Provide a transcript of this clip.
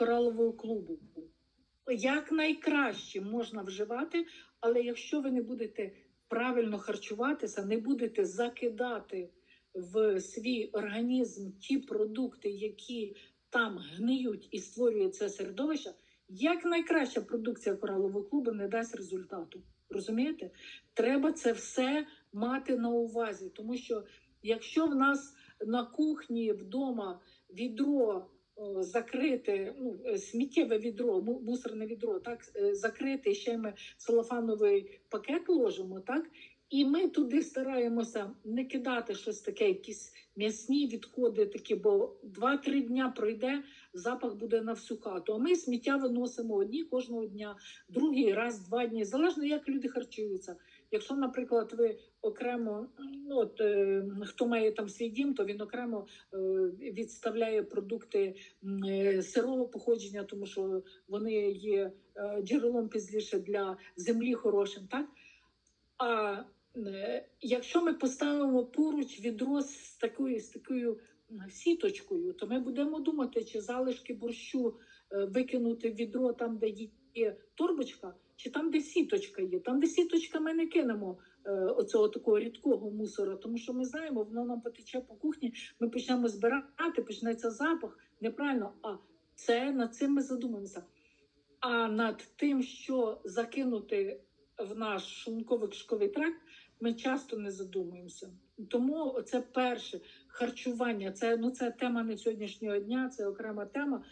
коралового клубу. Як найкраще можна вживати, але якщо ви не будете правильно харчуватися, не будете закидати в свій організм ті продукти, які там гниють і створює це середовище, як найкраща продукція коралового клубу не дасть результату. Розумієте? Треба це все мати на увазі, тому що якщо в нас на кухні вдома відро о, закрите, ну, е, сміттєве відро, мусорне відро, так, закрити закрите, ще ми целофановий пакет ложимо, так, і ми туди стараємося не кидати щось таке, якісь м'ясні відходи такі, бо 2-3 дня пройде, запах буде на всю хату. А ми сміття виносимо одні кожного дня, другий раз, два дні, залежно як люди харчуються. Якщо, наприклад, ви окремо, ну от е, хто має там свій дім, то він окремо е, відставляє продукти е, сирого походження, тому що вони є е, джерелом пізніше для землі хорошим, так? А якщо ми поставимо поруч відро з такою, з такою сіточкою, то ми будемо думати, чи залишки борщу е, викинути в відро там, де є торбочка, чи там, де сіточка є. Там, де сіточка, ми не кинемо е, оцього такого рідкого мусора, тому що ми знаємо, воно нам потече по кухні, ми почнемо збирати, почнеться запах. Неправильно, а це над цим ми задумаємося. А над тим, що закинути в наш шлунково кишковий тракт, ми часто не задумуємося. Тому це перше харчування. Це ну це тема не сьогоднішнього дня, це окрема тема.